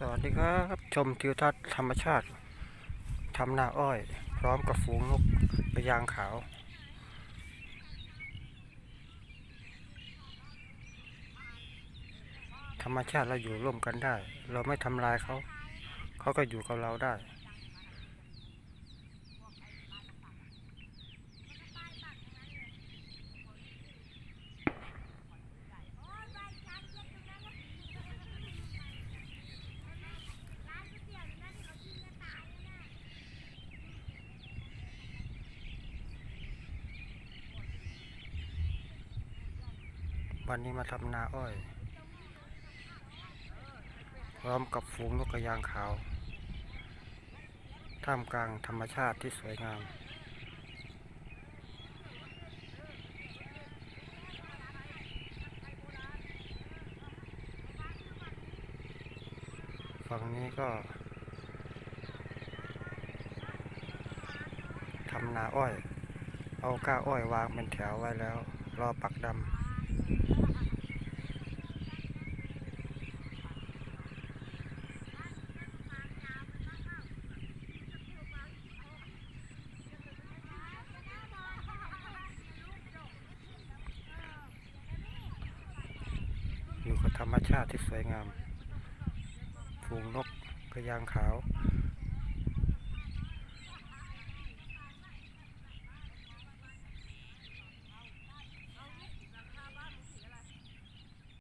สวัสดีครับ ชมทิวทัศน์ธรรมชาติทำนาอ้อย พร้อมกับฝูงนกกระยางขาว ธรรมชาติเราอยู่ร่วมกันได้ เราไม่ทำลายเขา เขาก็อยู่กับเราได้ วันนี้มาทำนาอ้อยพร้อมกับฝูงนกกระยางขาว ท่ามกลางธรรมชาติที่สวยงาม ฝั่งนี้ก็ทำนาอ้อย เอาก้าอ้อยวางเป็นแถวไว้แล้ว รอปักดำ อยู่กับธรรมชาติที่สวยงามฝูงนกกระยางขาว